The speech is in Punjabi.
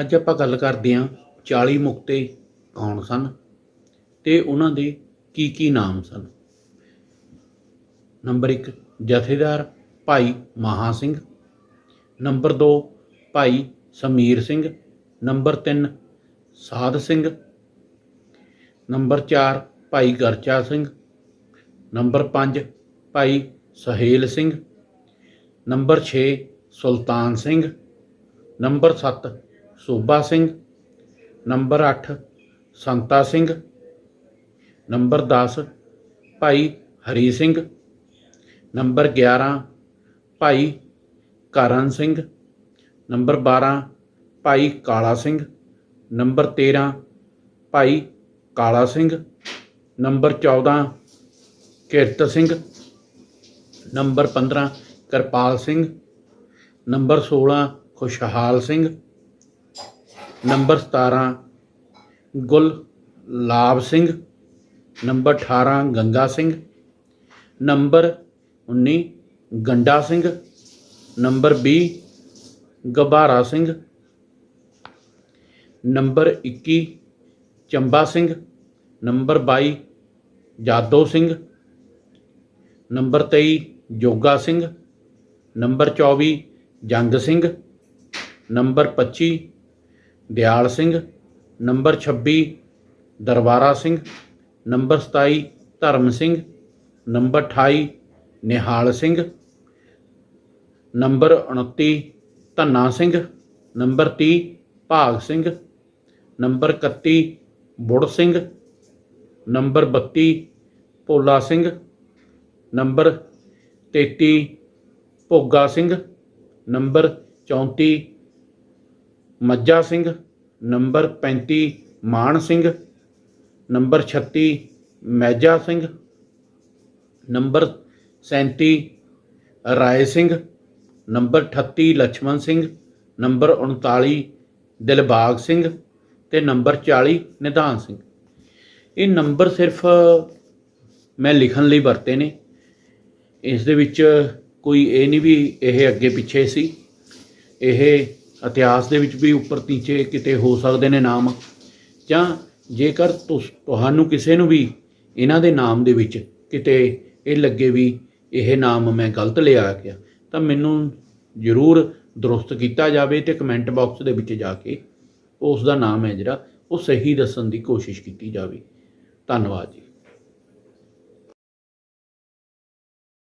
ਅੱਜ ਆਪਾਂ ਗੱਲ ਕਰਦੇ ਹਾਂ 40 ਮੁਕਤੇ ਕੌਣ ਸਨ ਤੇ ਉਹਨਾਂ ਦੇ ਕੀ ਕੀ ਨਾਮ ਸਨ ਨੰਬਰ 1 ਜਥੇਦਾਰ ਭਾਈ ਮਹਾ ਸਿੰਘ ਨੰਬਰ 2 ਭਾਈ ਸਮੀਰ ਸਿੰਘ ਨੰਬਰ 3 ਸਾਧ ਸਿੰਘ ਨੰਬਰ 4 ਭਾਈ Garcha Singh number 5 Bhai Sahel Singh number 6 Sultan Singh number 7 Soba Singh number 8 Santa Singh number 10 Bhai ਹਰੀ ਸਿੰਘ ਨੰਬਰ 11 ਭਾਈ ਕਰਨ ਸਿੰਘ ਨੰਬਰ 12 ਭਾਈ ਕਾਲਾ ਸਿੰਘ ਨੰਬਰ 13 ਭਾਈ ਕਾਲਾ Singh number 14 Kirat Singh number 15 Kirpal Singh number 16 Khushhal Singh number सतारा गुलाब सिंह नंबर अठारह गंगा सिंह नंबर उन्नी गंडा सिंह नंबर भी गबारा सिंह नंबर इक्की चंबा सिंह नंबर बई जादो सिंह नंबर तेई जोगा सिंह नंबर चौबी जंग सिंह नंबर पच्ची Dayal Singh number 26 Darbara Singh number 27 Dharam Singh number 28 Nihal Singh number 29 Dhanna Singh number 30 Bhag Singh number 31 Bur Singh number 32 Bhola Singh number 33 Bhoga Singh number 34 Majja Singh number 35 Maan Singh number 36 Maija Singh number 37 Rai Singh number 38 Lakshman Singh number 39 Dilbagh Singh ਤੇ ਨੰਬਰ 40 ਨਿਧਾਨ ਸਿੰਘ ਇਹ ਨੰਬਰ ਸਿਰਫ ਮੈਂ ਲਿਖਣ ਲਈ ਵਰਤੇ ਨੇ ਇਸ ਦੇ ਵਿੱਚ ਕੋਈ ਇਹ ਨਹੀਂ ਵੀ ਇਹ ਅੱਗੇ ਪਿੱਛੇ ਸੀ ਇਹ ਇਤਿਹਾਸ ਦੇ ਵਿੱਚ ਵੀ ਉੱਪਰ ਨੀਚੇ ਕਿਤੇ ਹੋ ਸਕਦੇ ਨੇ ਨਾਮ ਜਾਂ ਜੇਕਰ ਤੁਹਾਨੂੰ ਕਿਸੇ ਨੂੰ ਵੀ ਇਹਨਾਂ ਦੇ ਨਾਮ ਦੇ ਵਿੱਚ ਕਿਤੇ ਇਹ ਲੱਗੇ ਵੀ ਇਹ ਨਾਮ ਮੈਂ ਗਲਤ ਲਿਆ ਗਿਆ ਤਾਂ ਮੈਨੂੰ ਜ਼ਰੂਰ ਦਰੁਸਤ ਕੀਤਾ ਜਾਵੇ ਤੇ ਕਮੈਂਟ ਬਾਕਸ ਦੇ ਵਿੱਚ ਜਾ ਕੇ ਉਸ ਦਾ ਨਾਮ ਹੈ ਜਿਹੜਾ ਉਹ ਸਹੀ ਦੱਸਣ ਦੀ ਕੋਸ਼ਿਸ਼ ਕੀਤੀ ਜਾਵੇ ਧੰਨਵਾਦ ਜੀ